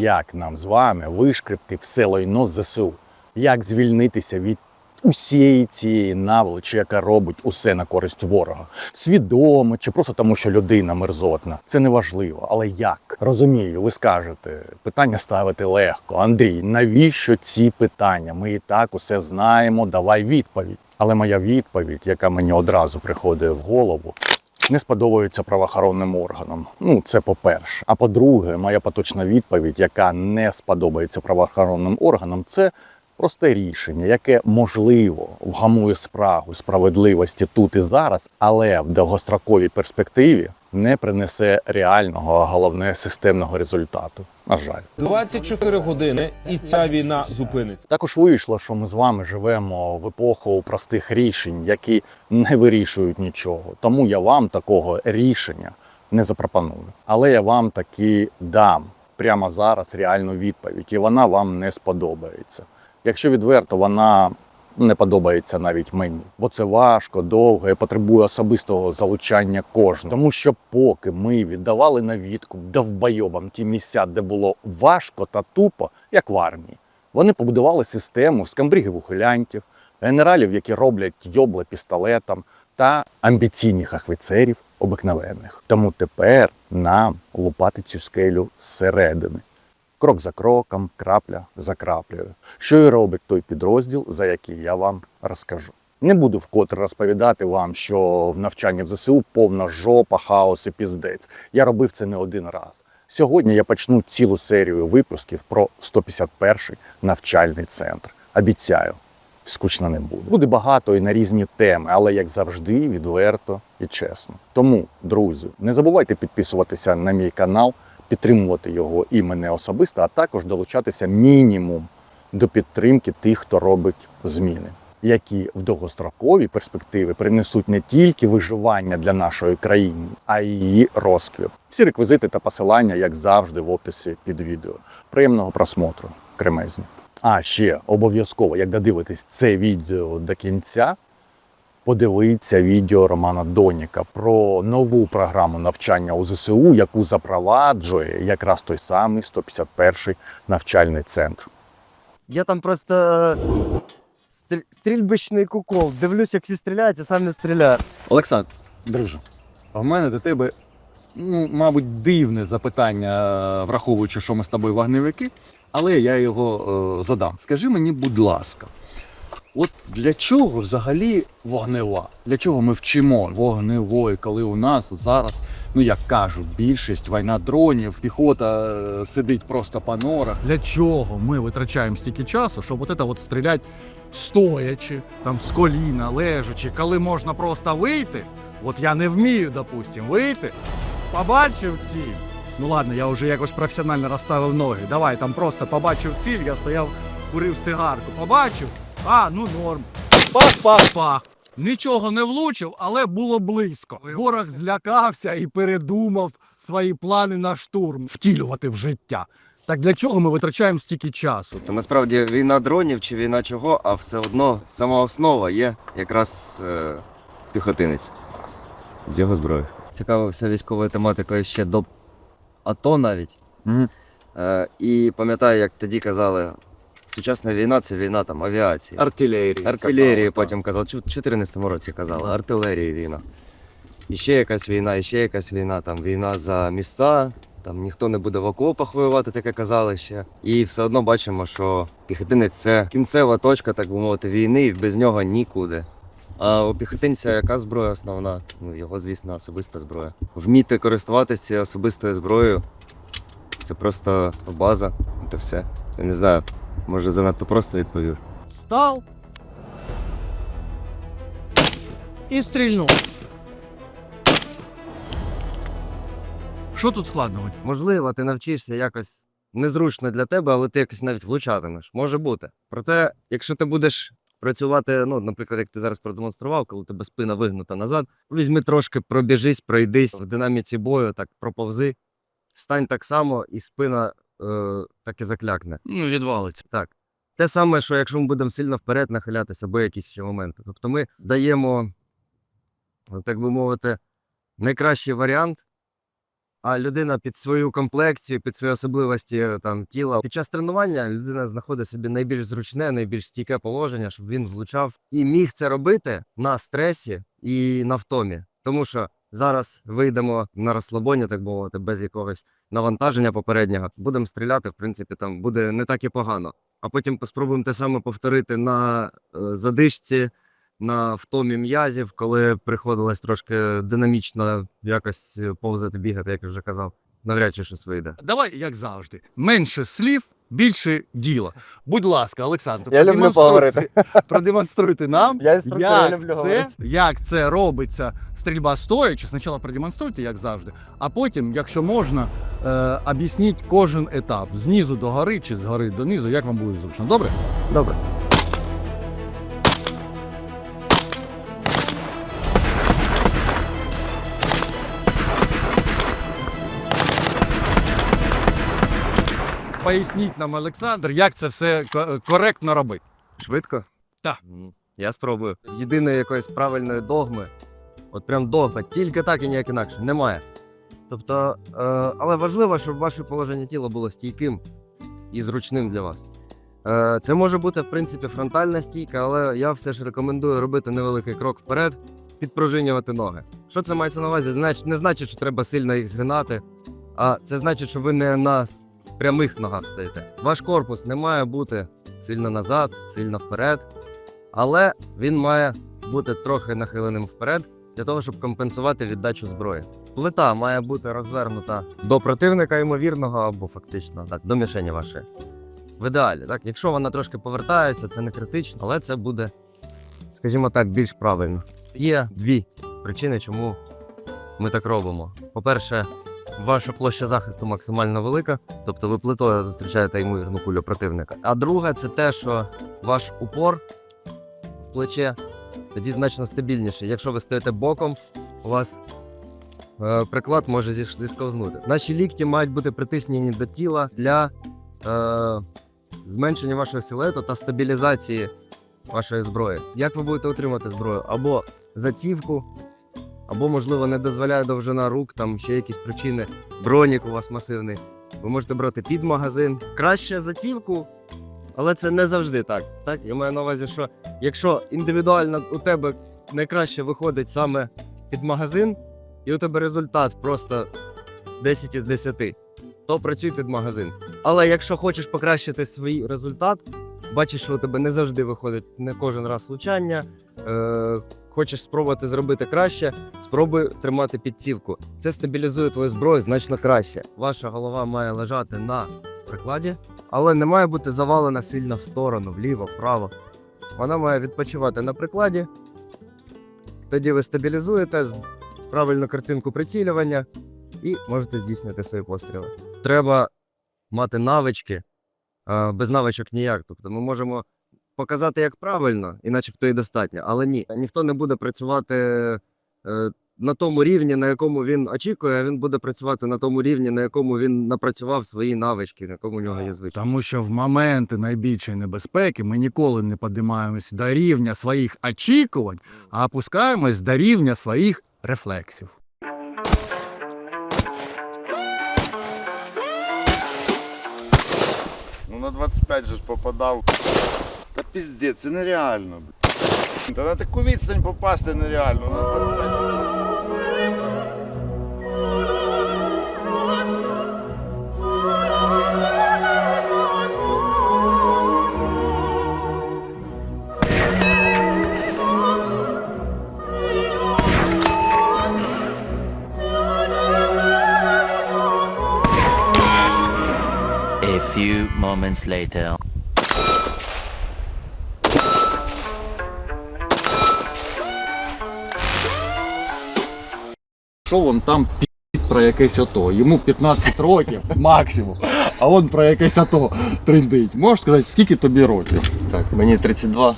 як нам з вами вишкребти все лайно ЗСУ, як звільнитися від усієї цієї наволочі, яка робить усе на користь ворога. Свідомо чи просто тому, що людина мерзотна. Це не важливо. Але як? Розумію, ви скажете, питання ставити легко. Андрій, навіщо ці питання? Ми і так усе знаємо, давай відповідь. Але моя відповідь, яка мені одразу приходить в голову, не сподобаються правоохоронним органам. Ну, це по-перше. А по-друге, моя поточна відповідь, яка не сподобається правоохоронним органам, це просте рішення, яке можливо вгамує спрагу справедливості тут і зараз, але в довгостроковій перспективі не принесе реального, а головне системного результату. На жаль. 24 години, і ця війна зупиниться. Також вийшло, що ми з вами живемо в епоху простих рішень, які не вирішують нічого. Тому я вам такого рішення не запропоную. Але я вам таки дам прямо зараз реальну відповідь, і вона вам не сподобається. Якщо відверто, вона не подобається навіть мені, бо це важко, довго і потребує особистого залучання кожного. Тому що поки ми віддавали на відкуп довбойобам ті місця, де було важко та тупо, як в армії, вони побудували систему з камбрігів ухилянтів, генералів, які роблять йобли пістолетом, та амбіційних офіцерів обикновенних. Тому тепер нам лупати цю скелю зсередини. Крок за кроком, крапля за краплею. Що і робить той підрозділ, за який я вам розкажу. Не буду вкотре розповідати вам, що в навчанні в ЗСУ повна жопа, хаос і піздець. Я робив це не один раз. Сьогодні я почну цілу серію випусків про 151-й навчальний центр. Обіцяю, скучно не буде. Буде багато і на різні теми, але як завжди, відверто і чесно. Тому, друзі, не забувайте підписуватися на мій канал, підтримувати його і мене особисто, а також долучатися мінімум до підтримки тих, хто робить зміни, які в довгостроковій перспективі принесуть не тільки виживання для нашої країни, а й її розквіт. Всі реквізити та посилання, як завжди, в описі під відео. Приємного просмотру, кремезні. А ще обов'язково, як додивитесь це відео до кінця, подивіться відео Романа Доніка про нову програму навчання у ЗСУ, яку запроваджує якраз той самий 151-й навчальний центр. Я там просто е, стріль... стрільбищний кукол. Дивлюсь, як всі стріляють, а сам не стріляю. Олександр, друже, а в мене до тебе, ну, мабуть, дивне запитання, е, враховуючи, що ми з тобою вогневики, але я його е, задам. Скажи мені, будь ласка, от для чого взагалі вогнева? Для чого ми вчимо вогневої, коли у нас зараз, ну як кажуть, більшість війна дронів, піхота е, сидить просто по норах. Для чого ми витрачаємо стільки часу, щоб от це от стріляти стоячи, там з коліна, лежачи, коли можна просто вийти? От я не вмію, допустим, вийти, побачив ціль. Ну ладно, я вже якось професіонально розставив ноги. Давай там просто побачив ціль, я стояв, курив сигарку. Побачив, а, ну норм. Пах-пах-пах. Нічого не влучив, але було близько. Ворог злякався і передумав свої плани на штурм втілювати в життя. Так для чого ми витрачаємо стільки часу? То насправді війна дронів чи війна чого, а все одно сама основа є якраз е, піхотинець з його зброєю. Цікавився військовою тематикою ще до АТО навіть. Е, і пам'ятаю, як тоді казали, сучасна війна це війна там авіації. Артилерії. Артилерії потім казали, чу- в 14 році казали, артилерії війна. І ще якась війна, і ще якась війна, там війна за міста, там ніхто не буде в окопах воювати, таке казали ще. І все одно бачимо, що піхотинець це кінцева точка, так би мовити, війни, і без нього нікуди. А у піхотинця яка зброя основна? Ну, його, звісно, особиста зброя. Вміти користуватися особистою зброєю це просто база, це все. Я не знаю, може занадто просто відповів. Встав і стрільнув. Що тут складного? Можливо, ти навчишся якось незручно для тебе, але ти якось навіть влучатимеш. Може бути. Проте, якщо ти будеш працювати, ну, наприклад, як ти зараз продемонстрував, коли у тебе спина вигнута назад, візьми трошки, пробіжись, пройдись в динаміці бою, так проповзи, стань так само, і спина так і заклякне. Ну, відвалиться. Так. Те саме, що якщо ми будемо сильно вперед нахилятися, або якісь ще моменти. Тобто ми даємо, так би мовити, найкращий варіант, А людина під свою комплекцію, під свої особливості е, там тіла. Під час тренування людина знаходить собі найбільш зручне, найбільш стійке положення, щоб він влучав і міг це робити на стресі і на втомі. Тому що зараз вийдемо на розслабоні, так би мовити, без якогось навантаження попереднього. Будемо стріляти, в принципі, там буде не так і погано. А потім спробуємо те саме повторити на е, задишці, на втомі м'язів, коли приходилось трошки динамічно якось е, повзати, бігати, як я вже казав. Навряд чи щось вийде. Давай, як завжди, менше слів, більше діла. Будь ласка, Олександр, Я люблю продемонструйте- продемонструйте нам, я як, люблю це, як це робиться стрільба стоячи. Спочатку продемонструйте, як завжди, а потім, якщо можна, е, об'ясніть кожен етап знизу до гори чи з гори до низу, як вам буде зручно. Добре? Добре. Поясніть нам, Олександр, як це все ко- коректно робити. Швидко? Так. М, Я спробую. Єдиної якоїсь правильної догми, от прям догма, тільки так і ніяк інакше, немає. Тобто, е, але важливо, щоб ваше положення тіла було стійким і зручним для вас. Е, це може бути, в принципі, фронтальна стійка, але я все ж рекомендую робити невеликий крок вперед, підпружинювати ноги. Що це мається на увазі? Знач- Не значить, що треба сильно їх згинати, а це значить, що ви не на прямих ногах стоїте. Ваш корпус не має бути сильно назад, сильно вперед, але він має бути трохи нахиленим вперед для того, щоб компенсувати віддачу зброї. Плита має бути розвернута до противника ймовірного або фактично так, до мішені вашої. В ідеалі, так, якщо вона трошки повертається, це не критично, але це буде, скажімо так, більш правильно. Є дві причини, чому ми так робимо. По-перше, ваша площа захисту максимально велика, тобто ви плитою зустрічаєте ймовірну кулю противника. А друге, це те, що ваш упор в плече тоді значно стабільніший. Якщо ви стоїте боком, у вас приклад може зісковзнути. Наші лікті мають бути притиснені до тіла для е, зменшення вашого силуету та стабілізації вашої зброї. Як ви будете отримати зброю? Або зацівку, або, можливо, не дозволяє довжина рук, там ще якісь причини. Бронік у вас масивний. Ви можете брати під магазин. Краще зацівку, але це не завжди так. так. Я маю на увазі, що якщо індивідуально у тебе найкраще виходить саме під магазин, і у тебе результат просто 10 із 10, то працюй під магазин. Але якщо хочеш покращити свій результат, бачиш, що у тебе не завжди виходить не кожен раз влучання. Е- Хочеш спробувати зробити краще, спробуй тримати підцівку. Це стабілізує твою зброю значно краще. Ваша голова має лежати на прикладі, але не має бути завалена сильно в сторону, вліво, вправо. Вона має відпочивати на прикладі. Тоді ви стабілізуєте правильну картинку прицілювання і можете здійснювати свої постріли. Треба мати навички, без навичок ніяк. Тобто ми можемо показати, як правильно, і начебто і достатньо, але ні, ніхто не буде працювати е, на тому рівні, на якому він очікує, а він буде працювати на тому рівні, на якому він напрацював свої навички, на якому у нього є звичай. Тому що в моменти найбільшої небезпеки ми ніколи не підіймаємось до рівня своїх очікувань, а опускаємось до рівня своїх рефлексів. Ну на 25 же ж попадав. Та піздець, це нереально. Та на таку відстань попасти нереально, на 25. few moments later. Що вон там пі про якесь ото? Йому 15 років максимум, а он про якесь ото трендить. Можеш сказати, скільки тобі років? Так, мені 32.